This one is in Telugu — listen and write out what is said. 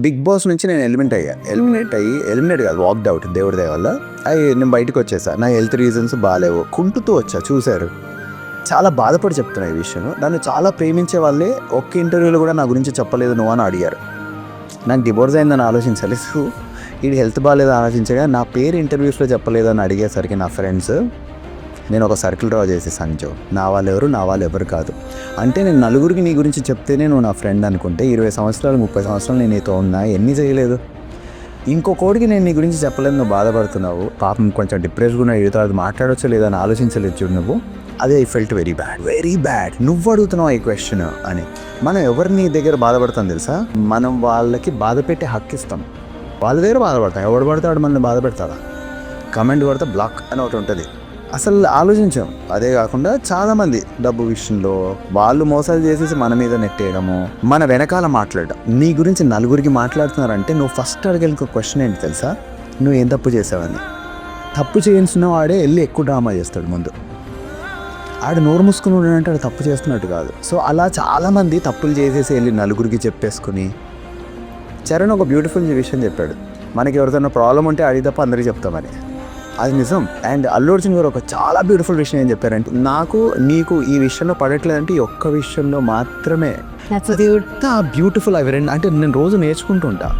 బిగ్ బాస్ నుంచి నేను ఎలిమినేట్ అయ్యా. ఎలిమినేట్ అయ్యి ఎలిమినేట్ కాదు వాక్డ్ అవుట్ దేవుడి దయ వల్ల. అవి నేను బయటకు వచ్చేసా. నా హెల్త్ రీజన్స్ బాగాలేవు కుంటుతూ వచ్చా చూశారు. చాలా బాధపడి చెప్తున్నా ఈ విషయం నన్ను చాలా ప్రేమించే వాళ్ళే ఒక్క ఇంటర్వ్యూలో కూడా నా గురించి చెప్పలేదు నువ్వు అని అడిగారు. నాకు డివోర్స్ అయిందని ఆలోచించాలి. సో ఇది హెల్త్ బాగాలేదు ఆలోచించగా నా పేరు ఇంటర్వ్యూస్లో చెప్పలేదని అడిగేసరికి నా ఫ్రెండ్స్ నేను ఒక సర్కిల్ డ్రా చేసే సంజో. నా వాళ్ళు ఎవరు నా వాళ్ళు ఎవరు కాదు. అంటే నేను నలుగురికి నీ గురించి చెప్తేనే నువ్వు నా ఫ్రెండ్ అనుకుంటే ఇరవై సంవత్సరాలు ముప్పై సంవత్సరాలు నేను నీతో ఉన్నా ఎన్ని చేయలేదు. ఇంకొకటికి నేను నీ గురించి చెప్పలేదు నువ్వు బాధపడుతున్నావు. పాపం కొంచెం డిప్రెస్గా ఉన్న వీడితో అది మాట్లాడొచ్చో లేదని ఆలోచించలేదు చూడు నువ్వు. అదే I felt very bad. Very bad. నువ్వు అడుగుతున్నావు ఈ క్వశ్చన్ అని. మనం ఎవరిని దగ్గర బాధపడతాం తెలుసా? మనం వాళ్ళకి బాధ పెట్టే హక్కు ఇస్తాం. వాళ్ళ దగ్గర బాధపడతాం. ఎవడు పడతాడు మనల్ని బాధ పెడతాడా? కమెంట్ కొడితే బ్లాక్ అని ఒకటి ఉంటుంది. అసలు ఆలోచించాం. అదే కాకుండా చాలామంది డబ్బు విషయంలో వాళ్ళు మోసాలు చేసేసి మన మీద నెట్టేయడము మన వెనకాల మాట్లాడడం. నీ గురించి నలుగురికి మాట్లాడుతున్నారంటే నువ్వు ఫస్ట్ అడిగిన క్వశ్చన్ ఏంటి తెలుసా? నువ్వు ఏం తప్పు చేసావని. తప్పు చేయించిన వాడే వెళ్ళి ఎక్కువ డ్రామా చేస్తాడు ముందు. ఆడ నోరు మూసుకుని ఉన్నాడంటే ఆడు తప్పు చేస్తున్నట్టు కాదు. సో అలా చాలామంది తప్పులు చేసేసి వెళ్ళి నలుగురికి చెప్పేసుకుని చరణ్ ఒక బ్యూటిఫుల్ విషయం చెప్పాడు. మనకి ఎవరిదైనా ప్రాబ్లం ఉంటే అడిగి తప్ప అందరికీ చెప్తామని. అది నిజం. అండ్ అల్లు అర్జున్ గారు ఒక చాలా బ్యూటిఫుల్ విషయం ఏం చెప్పారంటే నాకు నీకు ఈ విషయంలో పడట్లేదంటే ఈ ఒక్క విషయంలో మాత్రమే. బ్యూటిఫుల్ అవి రెండు అంటే నేను రోజు నేర్చుకుంటూ ఉంటా.